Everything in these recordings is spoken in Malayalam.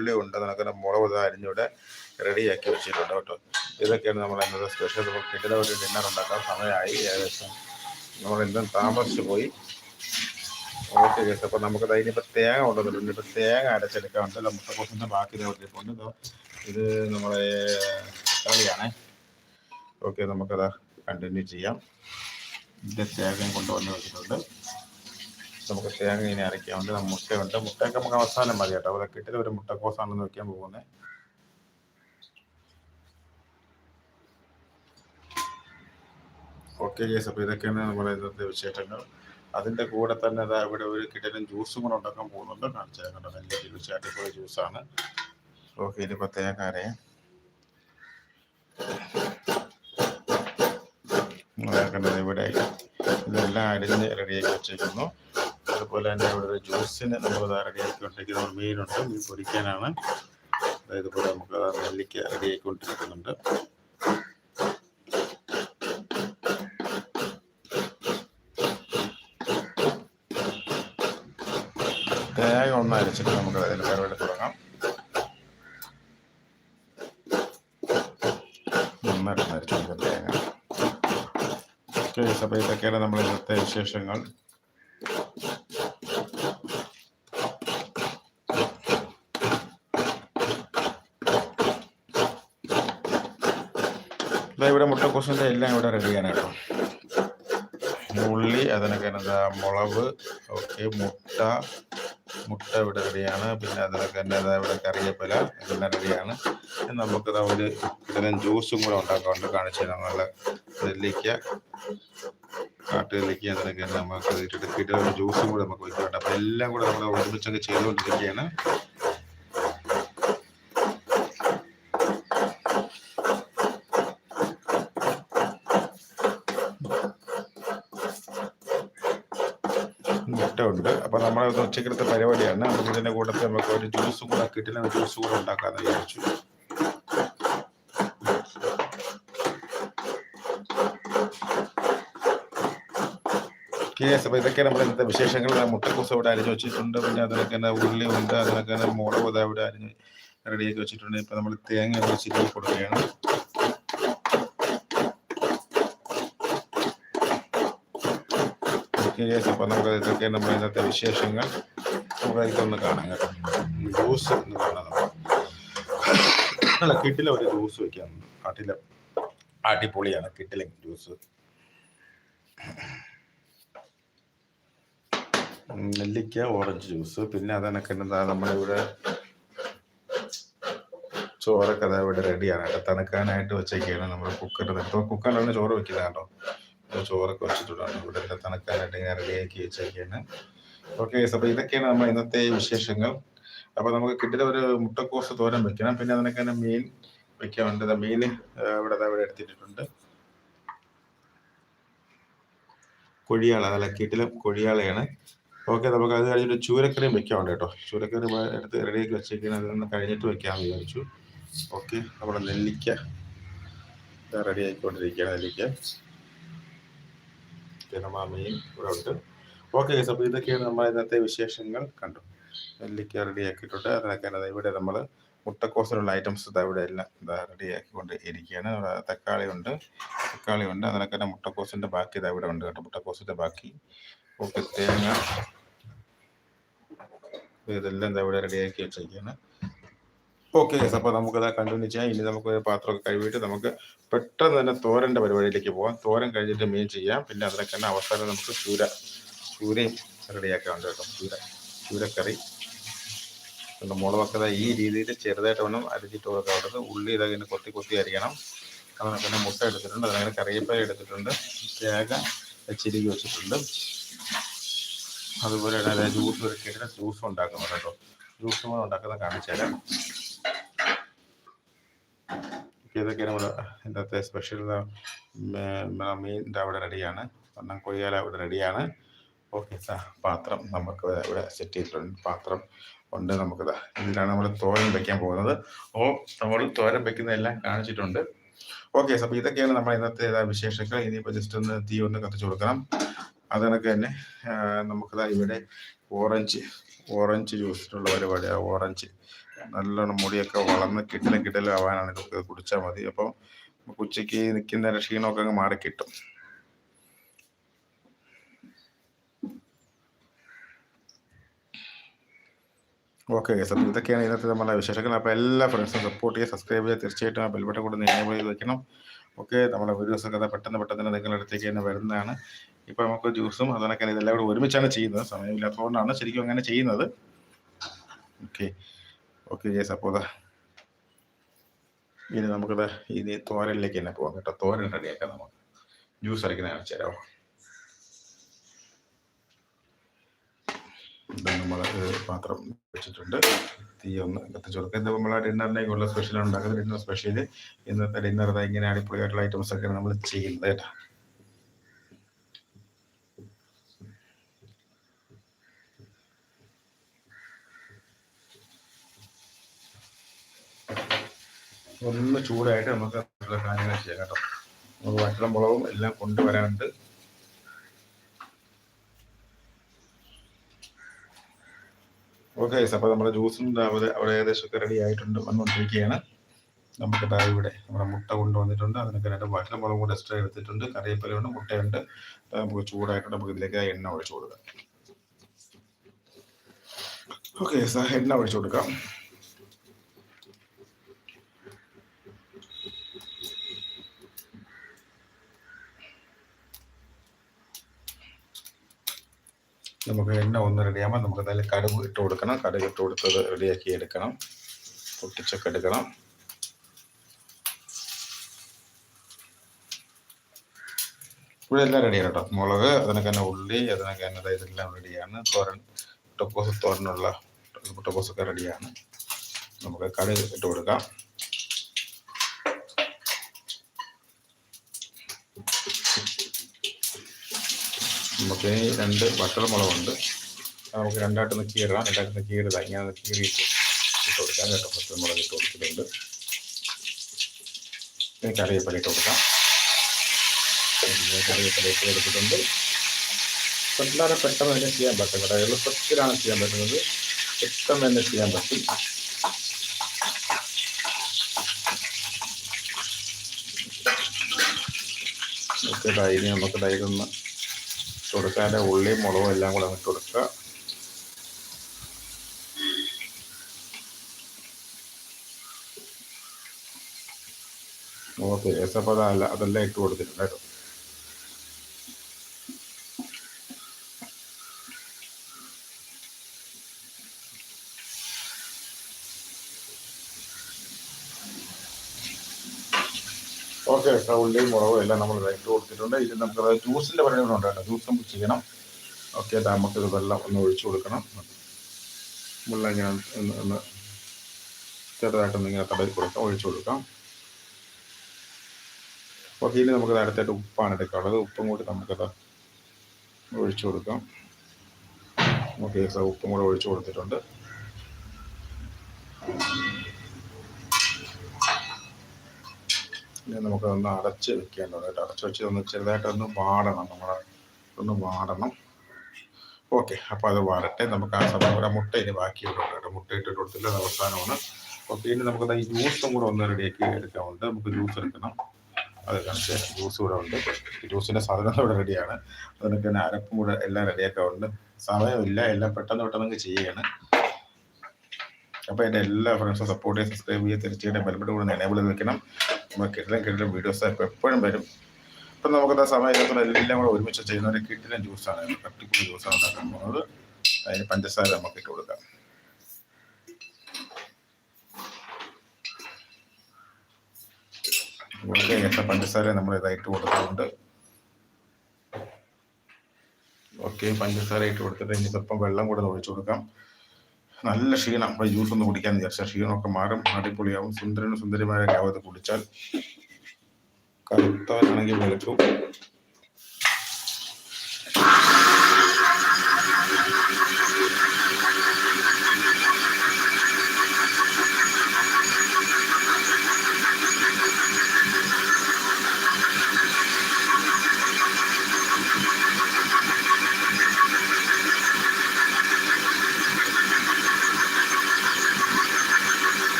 ഉള്ളി ഉണ്ട് അതിനൊക്കെ മുളക് അരിഞ്ഞൂടെ റെഡിയാക്കി വെച്ചിട്ടുണ്ട് കേട്ടോ. ഇതൊക്കെയാണ് നമ്മൾ ഇന്നത്തെ സ്പെഷ്യൽ നമുക്ക് കിട്ടുന്ന ഒരു ഡിന്നർ ഉണ്ടാക്കാൻ സമയമായി. ഏകദേശം നമ്മൾ ഇന്നും താമസിച്ചു പോയി. ഓക്കെ ചേച്ചി അപ്പോൾ നമുക്ക് അതിനിപ്പോൾ തേങ്ങ കൊണ്ടുവന്നിട്ടുണ്ട്. ഇനിയിപ്പോൾ തേങ്ങ അരച്ചെടുക്കാറുണ്ട് മുട്ടക്കോസിന്റെ ബാക്കി ഇതേപോലെ ഇതോ നമ്മളെ തക്കാളിയാണേ. ഓക്കെ നമുക്കത് കണ്ടിന്യൂ ചെയ്യാം. ഇതിന്റെ തേങ്ങയും കൊണ്ടുവന്ന് വെച്ചിട്ടുണ്ട്. നമുക്ക് തേങ്ങ ഇനി അരയ്ക്കാറുണ്ട് മുട്ടയുണ്ട്. മുട്ടയൊക്കെ നമുക്ക് അവസാനം മതി കേട്ടോ. അവിടെ കിട്ടിയത് ഒരു മുട്ടക്കോസാണെന്ന് വെക്കാൻ പോകുന്നത് ഓക്കെ കേസ് അപ്പോൾ ഇതൊക്കെയാണ് നമ്മുടെ ഇന്നത്തെ വിശേഷങ്ങൾ. അതിന്റെ കൂടെ തന്നെ അതാ ഇവിടെ ഒരു കിടലും ജ്യൂസും കൂടെ ഉണ്ടാക്കാൻ പോകുന്നുണ്ട്. കാണിച്ചു തരാം കേട്ടോ. നല്ല ജ്യൂസ് അടിപൊളി ജ്യൂസാണ് ഓക്കെ തേങ്ങ അരയാം. കണ്ടത് ഇവിടെ ഇതെല്ലാം അരിഞ്ഞ് റെഡിയാക്കി വെച്ചേക്കുന്നു അതുപോലെ തന്നെ ഇവിടെ ഒരു ജ്യൂസിന് നമ്മൾ റെഡിയാക്കി കൊണ്ടിരിക്കുന്ന ഒരു മീനുണ്ട്. മീൻ പൊരിക്കാനാണ്. അതായത് ഇവിടെ നമുക്ക് നെല്ലിക്ക റെഡിയാക്കിക്കൊണ്ടിരിക്കുന്നുണ്ട് തേങ്ങ ഒന്ന് അരച്ചിട്ട് നമുക്ക് അതിന് പരിപാടി തുടങ്ങാം. നന്നായിട്ട് അരച്ചു തേങ്ങ. അപ്പോൾ ഇതൊക്കെയാണ് നമ്മൾ ഇന്നത്തെ വിശേഷങ്ങൾ. ദാ ഇവിടെ മുട്ടക്കോസിന്റെ എല്ലാം ഇവിടെ റെഡിയാണ് കേട്ടോ. ഉള്ളി അതിനൊക്കെ എന്താ മുളക് ഓക്കെ മുട്ട. മുട്ട ഇവിടെ റെഡിയാണ് പിന്നെ അതിനൊക്കെ എന്റെ ഇവിടെ കറിവേപ്പില ഇതെല്ലാം റെഡിയാണ് നമുക്ക് ഒരു ഇതിനും ജ്യൂസും കൂടെ ഉണ്ടാക്കാറുണ്ട് കാണിച്ചു തരാം. നല്ല നെല്ലിക്ക കാട്ടുകളിലേക്ക് അതിനൊക്കെ നമുക്ക് ഇട്ടിട്ട് ജ്യൂസും കൂടെ നമുക്ക് വയ്ക്കാം അപ്പോൾ എല്ലാം കൂടെ നമ്മൾ ഒരുമിച്ചങ്ങ് ചെയ്തുകൊണ്ടിരിക്കുകയാണ്. മുട്ട നമ്മൾ അപ്പൊ നമ്മുടെ ഇത് ഉച്ചക്കലത്തെ പരിപാടിയാണ്. നമുക്ക് ഇതിന്റെ കൂട്ടത്തിൽ നമുക്ക് ഒരു ജ്യൂസും കൂടെ കിട്ടില്ല ജ്യൂസ് കൂടെ ഉണ്ടാക്കാന്ന് വിചാരിച്ചു. കേസ് അപ്പൊ ഇതൊക്കെ നമ്മുടെ ഇന്നത്തെ വിശേഷങ്ങൾ. മുട്ടക്കൂസ് ഇവിടെ അരിഞ്ഞു വെച്ചിട്ടുണ്ട്. പിന്നെ അതിനൊക്കെ തന്നെ ഉള്ളി ഉണ്ട്. അതിനൊക്കെ തന്നെ മുളക് ഇവിടെ അരിഞ്ഞ് റെഡിയാക്കി വെച്ചിട്ടുണ്ട്. ഇപ്പൊ നമ്മൾ തേങ്ങ ഒരു ചിരി കൊടുക്കുകയാണ്. കേസ് അപ്പൊ നമുക്ക് ഇതൊക്കെ നമ്മുടെ ഇന്നത്തെ വിശേഷങ്ങൾ നമുക്ക് കാണാം കേട്ടോ. ജ്യൂസ് എന്ന് കാണാം അല്ല കിട്ടില ഒരു ജ്യൂസ് വെക്കാം. കാട്ടില അടിപൊളിയാണ് കിട്ടില ജ്യൂസ്. നെല്ലിക്ക ഓറഞ്ച് ജ്യൂസ്. പിന്നെ അതനൊക്കെ എന്താ നമ്മുടെ ഇവിടെ ചോറൊക്കെ അതാ ഇവിടെ റെഡിയാണ് കേട്ടോ. തണുക്കാനായിട്ട് വെച്ചേക്കാണ് നമ്മൾ കുക്കറിൽ ഇപ്പോൾ കുക്കറിലാണ് ചോറ് വെക്കുന്നത് കേട്ടോ. ചോറൊക്കെ വെച്ചിട്ടുണ്ടാണ് ഇവിടെ എല്ലാം തണുക്കാനായിട്ട് ഇങ്ങനെ റെഡിയാക്കി വെച്ചേക്കാണ് ഓക്കെ അപ്പോൾ ഇതൊക്കെയാണ് നമ്മൾ ഇന്നത്തെ വിശേഷങ്ങൾ. അപ്പോൾ നമുക്ക് കിട്ടിയ ഒരു മുട്ടക്കോസ് തോരൻ വെക്കണം. പിന്നെ അതിനൊക്കെ തന്നെ മീൻ വെക്കാറുണ്ട് മീൻ ഇവിടെ ഇവിടെ എടുത്തിട്ടുണ്ട്. കൊഴിയാള അതല്ല കിട്ടിലും കൊഴിയാളയാണ്. ഓക്കെ നമുക്ക് അത് കഴിഞ്ഞിട്ട് ചൂരക്കറിയും വെക്കാറുണ്ട് കേട്ടോ. ചൂരക്കറി എടുത്ത് റെഡിയാക്കി വെച്ചേക്കുന്നത് അതൊന്ന് കഴിഞ്ഞിട്ട് വെക്കാമെന്ന് വിചാരിച്ചു. ഓക്കെ നമ്മുടെ നെല്ലിക്ക റെഡി ആയിക്കൊണ്ടിരിക്കുകയാണ് നെല്ലിക്ക. മീൻ ഇവിടെ ഉണ്ട്. ഓക്കെ അപ്പോൾ ഇതൊക്കെയാണ് നമ്മൾ ഇന്നത്തെ വിശേഷങ്ങൾ. കണ്ടു? നെല്ലിക്ക റെഡി ആക്കിയിട്ടുണ്ട് അതിനൊക്കെ ഇവിടെ നമ്മൾ മുട്ടക്കോസിലുള്ള ഐറ്റംസ് ഇതാ ഇവിടെ എല്ലാം ഇതാ റെഡി ആക്കിക്കൊണ്ട് ഇരിക്കുകയാണ് ഇവിടെ തക്കാളി ഉണ്ട്. തക്കാളി ഉണ്ട്. അതിനൊക്കെ തന്നെ മുട്ടക്കോസിന്റെ ബാക്കി ഇതാ ഇവിടെ ഉണ്ട് കേട്ടോ. മുട്ടക്കോസിന്റെ ബാക്കി. ഓക്കെ തേങ്ങ. ഇതെല്ലാം ഇതാ ഇവിടെ റെഡിയാക്കി വെച്ചിരിക്കുകയാണ്. ഓക്കെ അപ്പോൾ നമുക്കത് കണ്ടിന്യൂ ചെയ്യാം. ഇനി നമുക്ക് പാത്രമൊക്കെ കഴുകിയിട്ട് നമുക്ക് പെട്ടെന്ന് തന്നെ തോരന്റെ പരിപാടിയിലേക്ക് പോകാം തോരൻ കഴിഞ്ഞിട്ട് മീൻ ചെയ്യാം. പിന്നെ അതിനൊക്കെ തന്നെ അവസാനം നമുക്ക് ചൂര ചൂരയും റെഡിയാക്കാറുണ്ട് കേട്ടോ. ചൂര ചൂരക്കറി. പിന്നെ മുളകൊക്കെ ഈ രീതിയിൽ ചെറുതായിട്ട് വേണം അരിഞ്ഞിട്ട് കൊടുക്കാൻ കൊടുക്കാറുള്ളത് ഉള്ളി ഇതങ്ങനെ കൊത്തി കൊത്തി അരിയണം. അതിനൊക്കെ തന്നെ മുട്ട എടുത്തിട്ടുണ്ട്. അതിനങ്ങനെ കറിയപ്പഴ എടുത്തിട്ടുണ്ട്. തേങ്ങ ചിരുകി വെച്ചിട്ടുണ്ട്. അതുപോലെ ജ്യൂസ് ഒരുക്കിയിട്ട് ജ്യൂസ് ഉണ്ടാക്കുന്നുണ്ട് കേട്ടോ. ജ്യൂസ് ഉണ്ടാക്കുന്നത് കാണിച്ചു ഇതൊക്കെ നമ്മൾ ഇന്നത്തെ സ്പെഷ്യൽ മീൻ ദാ അവിടെ റെഡിയാണ് ഒന്നാം കൊയ്യാല അവിടെ റെഡിയാണ് ഓക്കെ പാത്രം നമുക്ക് ഇവിടെ സെറ്റ് ചെയ്തിട്ടുണ്ട്. പാത്രം ഉണ്ട് നമുക്ക് ദാ ഇതിലാണ് നമ്മൾ തോരൻ വെക്കാൻ പോകുന്നത്. ഓ നമ്മൾ തോരൻ വെക്കുന്നതെല്ലാം കാണിച്ചിട്ടുണ്ട്. ഓക്കെ അപ്പോൾ ഇതൊക്കെയാണ് നമ്മൾ ഇന്നത്തെ വിശേഷങ്ങൾ. ഇനിയിപ്പോൾ ജസ്റ്റ് ഒന്ന് തീ ഒന്ന് കത്തിച്ചു കൊടുക്കണം. അതിനൊക്കെ തന്നെ നമുക്കിതാ ഇവിടെ ഓറഞ്ച് ഓറഞ്ച് ജ്യൂസിനുള്ള പരിപാടിയാണ് ഓറഞ്ച്. നല്ലോണം മുടിയൊക്കെ വളർന്ന് കിട്ടലും കിട്ടലും ആവാനാണ് ഇതൊക്കെ കുടിച്ചാൽ മതി. അപ്പം ഉച്ചയ്ക്ക് നിൽക്കുന്ന ക്ഷീണമൊക്കെ അങ്ങ് മാറി കിട്ടും. ഓക്കെ അപ്പം ഇതൊക്കെയാണ് ഇന്നത്തെ നമ്മളെ വിശേഷങ്ങൾ. അപ്പോൾ എല്ലാ ഫ്രണ്ട്സും സപ്പോർട്ട് ചെയ്യുക സബ്സ്ക്രൈബ് ചെയ്യുക. തീർച്ചയായിട്ടും ആ ബെൽബട്ടൺ കൂടെ എനേബിൾ ചെയ്ത് വെക്കണം. ഓക്കെ നമ്മുടെ വീഡിയോസൊക്കെ അത് പെട്ടെന്ന് പെട്ടെന്ന് നിങ്ങളുടെ അടുത്തേക്ക് തന്നെ വരുന്നതാണ്. ഇപ്പോൾ നമുക്ക് ജ്യൂസും അതൊക്കെ ഇതെല്ലാം കൂടെ ഒരുമിച്ചാണ് ചെയ്യുന്നത്. സമയമില്ലാത്തതുകൊണ്ടാണ് ശരിക്കും അങ്ങനെ ചെയ്യുന്നത്. ഓക്കെ. ഓക്കെ ജേസ് അപ്പോൾ ഇനി നമുക്ക് ഇനി തോരനിലേക്ക് തന്നെ പോകാം കേട്ടോ. തോരൻ റെഡിയാക്കാം നമുക്ക്. ജ്യൂസ് അടിക്കുന്ന കാണിച്ചു തരാമോ നമ്മൾ പാത്രം വെച്ചിട്ടുണ്ട്. തീ ഒന്ന് കത്തിച്ചു കൊടുക്കുക ഇത് നമ്മൾ ഡിന്നറിനേക്കുള്ള സ്പെഷ്യലാണ് ഉണ്ടാക്കുന്നത് ഡിന്നർ സ്പെഷ്യൽ ഇന്നത്തെ ഡിന്നർ ഇങ്ങനെ അടിപൊളിയായിട്ടുള്ള ഐറ്റംസ് ഒക്കെയാണ് നമ്മൾ ചെയ്യുന്നത് കേട്ടോ. ഒന്ന് ചൂടായിട്ട് നമുക്ക് കാര്യങ്ങൾ ചെയ്യാം കേട്ടോ. നമുക്ക് വറ്റലും മുളകും എല്ലാം കൊണ്ടുവരാനുണ്ട്. ഓക്കെ അപ്പോൾ നമ്മുടെ ജ്യൂസും അവിടെ അവിടെ ഏകദേശം റെഡി ആയിട്ടുണ്ട് വന്നുകൊണ്ടിരിക്കുകയാണ്. നമുക്ക് ഇവിടെ നമ്മുടെ മുട്ട കൊണ്ടുവന്നിട്ടുണ്ട്. അതിനൊക്കെ രണ്ട് വറ്റല മുളകും കൂടെ എക്സ്ട്രാ എടുത്തിട്ടുണ്ട്. കറിവേപ്പിലയുണ്ട് മുട്ടയുണ്ട്. നമുക്ക് ചൂടായിട്ട് നമുക്ക് ഇതിലേക്ക് എണ്ണ ഒഴിച്ചു കൊടുക്കാം. ഓക്കെ സാർ എണ്ണ ഒഴിച്ചു കൊടുക്കാം. നമുക്ക് എണ്ണ ഒന്ന് റെഡിയാകുമ്പോൾ നമുക്ക് നല്ല കടുക് ഇട്ട് കൊടുക്കണം. കടുക് ഇട്ട് കൊടുത്തത് റെഡിയാക്കി എടുക്കണം. പൊട്ടിച്ചൊക്കെ എടുക്കണം. ഇവിടെ എല്ലാം റെഡിയാണ് കേട്ടോ. മുളക് അതിനൊക്കെ തന്നെ ഉള്ളി അതിനൊക്കെ തന്നെ ഇതെല്ലാം റെഡിയാണ് തോരൻ ടൊക്കോസ് തോരനുള്ള ടൊക്കോസൊക്കെ റെഡിയാണ് നമുക്ക് കടുക് ഇട്ട് കൊടുക്കാം. നമുക്ക് രണ്ട് വട്ടളമുളകുണ്ട്. നമുക്ക് രണ്ടായിട്ടൊന്ന് കീറാം രണ്ടായിട്ടൊന്ന് കീറുക ഇങ്ങനെ കീറിയിട്ട് ഇട്ട് കൊടുക്കാം. കേട്ടോ പച്ചമുളക് ഇട്ട് കൊടുത്തിട്ടുണ്ട്. കറിവേപ്പില ഇട്ട് കൊടുക്കാം. കറിവേപ്പില ഇട്ട് കൊടുത്തിട്ടുണ്ട്. വളരെ പെട്ടെന്ന് തന്നെ ചെയ്യാൻ പറ്റും കേട്ടോ. എളുപ്പത്തിലാണ് ചെയ്യാൻ പറ്റുന്നത്. പെട്ടെന്ന് തന്നെ ചെയ്യാൻ പറ്റും. നമുക്ക് ഇനി നമുക്ക് ഇതൊന്ന് അതിന്റെ ഉള്ളിയും മുളകും എല്ലാം കൂടെ ഇട്ട് കൊടുക്കുക. ഓക്കെ ഏസപ്പം അല്ല അതെല്ലാം ഇട്ട് കൊടുത്തിട്ടുണ്ട് കേട്ടോ. ഓക്കെ ഉള്ളിയും മുളകും എല്ലാം നമ്മൾ ഇട്ട് കൊടുത്തിട്ടുണ്ട്. ഇതിൽ നമുക്ക് ജ്യൂസിന്റെ പരിപാടികളുണ്ട് കേട്ടോ. ജ്യൂസ് നമുക്ക് ചെയ്യണം ഓക്കെ നമുക്കിത് വെള്ളം ഒന്ന് ഒഴിച്ചു കൊടുക്കണം. വെള്ളം ഒന്ന് ചെറുതായിട്ടൊന്ന് ഇങ്ങനെ തടവി കൊടുക്കാം. ഒഴിച്ചു കൊടുക്കാം. ഓക്കെ ഇനി നമുക്ക് നേരത്തെയായിട്ട് ഉപ്പാണ് എടുക്കാനുള്ളത്. ഉപ്പും കൂടി നമുക്കത് ഒഴിച്ചു കൊടുക്കാം. ഓക്കെ ഉപ്പും കൂടെ ഒഴിച്ചു കൊടുത്തിട്ടുണ്ട്. ഇനി നമുക്കതൊന്ന് അടച്ച് വെക്കേണ്ടത് കേട്ടോ. അടച്ച് വെച്ച് ഒന്ന് ചെറുതായിട്ടൊന്ന് വാടണം. നമ്മൾ ഒന്ന് വാടണം. ഓക്കെ അപ്പോൾ അത് വാടട്ടെ. നമുക്ക് ആ സമയം കൂടെ മുട്ട ഇനി ബാക്കി ഇട്ടുണ്ട് കേട്ടോ. മുട്ട ഇട്ടിട്ട് കൊടുത്തില്ല അവസാനമാണ്. ഓക്കെ ഇനി നമുക്ക് ഈ ജ്യൂസും കൂടെ ഒന്ന് റെഡിയാക്കി എടുക്കാറുണ്ട് നമുക്ക് ജ്യൂസ് എടുക്കണം. അത് കാണിച്ച് ജ്യൂസ് കൂടെ ഉണ്ട്. ജ്യൂസിന്റെ സാധനം ഇവിടെ റെഡിയാണ് അതിനൊക്കെ തന്നെ അരപ്പും കൂടെ എല്ലാം റെഡിയാക്കാറുണ്ട് സമയമില്ല. എല്ലാം പെട്ടെന്ന് പെട്ടെന്ന് ചെയ്യുകയാണ് അപ്പോൾ എന്റെ എല്ലാ ഫ്രണ്ട്സും സപ്പോർട്ട് ചെയ്ത് സബ്സ്ക്രൈബ് ചെയ്ത് തീർച്ചയായിട്ടും ബെൽബട്ട് കൂടെ എനേബിൾ ചെയ്ത് വെക്കണം. നമ്മൾ കിട്ടലും കിട്ടലും വീഡിയോസ് ഇപ്പോൾ എപ്പോഴും വരും. ഇപ്പം നമുക്ക് സമയം എല്ലാം കൂടെ ഒരുമിച്ച് ചെയ്യുന്ന ഒരു കിട്ടിലും ജ്യൂസാണ് കട്ടിക്കുള്ള ജ്യൂസാണ് ഉണ്ടാക്കാൻ പോകുന്നത് അതിന് പഞ്ചസാര നമുക്ക് ഇട്ട് കൊടുക്കാം. വളരെ എത്ര പഞ്ചസാര നമ്മൾ ഇതായിട്ട് കൊടുത്തിട്ടുണ്ട്. ഓക്കെ പഞ്ചസാര ഇട്ട് കൊടുത്തിട്ട് ഇനി സ്വല്പം വെള്ളം കൂടെ ഒഴിച്ചു കൊടുക്കാം. നല്ല ക്ഷീണം. അപ്പോൾ ജ്യൂസ് ഒന്ന് കുടിക്കാൻ വിചാരിച്ചാൽ ക്ഷീണമൊക്കെ മാറും. അടിപൊളിയാവും. സുന്ദരനും സുന്ദരിമാരെ ആവത് കുടിച്ചാൽ കറുത്തവനാണെങ്കിൽ വെളുക്കും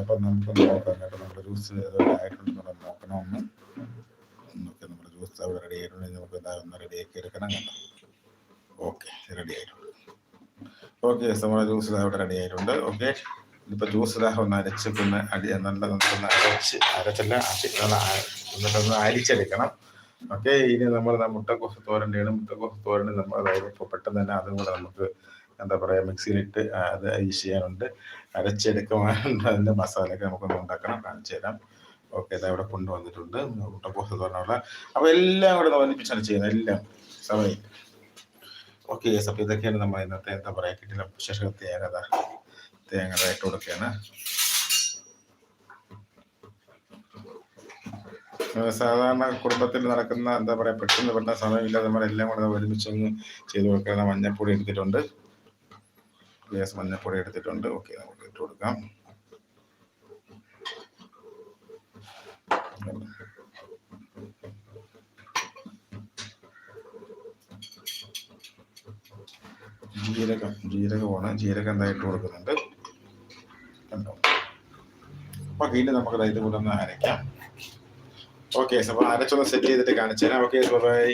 അപ്പം നമുക്ക് നോക്കാം. കേട്ടോ നമ്മുടെ ജ്യൂസ് ഏതൊക്കെ ആയിട്ടുണ്ടെന്ന് നോക്കണമെന്ന്. നമുക്ക് നമ്മുടെ ജ്യൂസ് അവിടെ റെഡി ആയിട്ടുണ്ടെങ്കിൽ നമുക്ക് എന്താ ഒന്ന് റെഡിയാക്കി എടുക്കണം. കേട്ടോ ഓക്കെ റെഡി ആയിട്ടുണ്ട് ഓക്കെ നമ്മുടെ ജ്യൂസ് അവിടെ റെഡി ആയിട്ടുണ്ട്. ഓക്കെ ഇതിപ്പോൾ ജ്യൂസ് ഇതാ ഒന്ന് അരച്ച് പിന്നെ അടി നല്ല നമുക്കൊന്ന് അരച്ച് അരച്ചല്ല എന്നിട്ടൊന്ന് അരിച്ചെടുക്കണം. ഓക്കെ ഇനി നമ്മൾ മുട്ടക്കോസ് തോരന്റെയാണ് മുട്ടക്കോസ് തോരണ്ടി നമ്മൾ അതായത് ഇപ്പോൾ പെട്ടെന്ന് തന്നെ അതും കൂടെ നമുക്ക് എന്താ പറയുക മിക്സിയിലിട്ട് അത് യൂസ് ചെയ്യാനുണ്ട്. അരച്ചെടുക്കുവാനുണ്ട് അതിന്റെ മസാലയൊക്കെ നമുക്കൊന്ന് ഉണ്ടാക്കണം കാണിച്ചു തരാം. ഓക്കെ അത് ഇവിടെ കൊണ്ടുവന്നിട്ടുണ്ട്. മുട്ടക്കോസ് പറഞ്ഞുള്ള അപ്പോൾ എല്ലാം കൂടെ ഒന്നിപ്പിച്ചാണ് ചെയ്യുന്നത് എല്ലാം. സമയം. ഓക്കെ യെസ് അപ്പോൾ ഇതൊക്കെയാണ് നമ്മൾ ഇന്നത്തെ എന്താ പറയുക കിട്ടില്ല വിശേഷ തേങ്ങ ദാ. തേങ്ങ ദാ ഇട്ട് കൊടുക്കുകയാണ്. സാധാരണ കുടുംബത്തിൽ നടക്കുന്ന എന്താ പറയുക പെട്ടെന്ന് പെട്ടെന്ന് സമയമില്ലാതെ നമ്മളെല്ലാം കൂടെ ഒരുമിച്ച് അങ്ങ് ചെയ്ത് കൊടുക്കുന്ന മഞ്ഞപ്പൊടി എടുത്തിട്ടുണ്ട്. ഗ്യാസ് മഞ്ഞപ്പൊടി എടുത്തിട്ടുണ്ട്. ഓക്കെ നമുക്ക് ഇട്ട് കൊടുക്കാം. ജീരകം ജീരകമാണ്. ജീരകം എന്താ ഇട്ട് കൊടുക്കുന്നുണ്ട്? കണ്ടോ? അപ്പോൾ ഇനി നമുക്ക് ഇത് കൂടെ ഒന്ന് അരയ്ക്കാം. ഓക്കെ അപ്പോൾ അരച്ചൊന്ന് സെറ്റ് ചെയ്തിട്ട് കാണിച്ചു തരാം ഓക്കെ ബൈ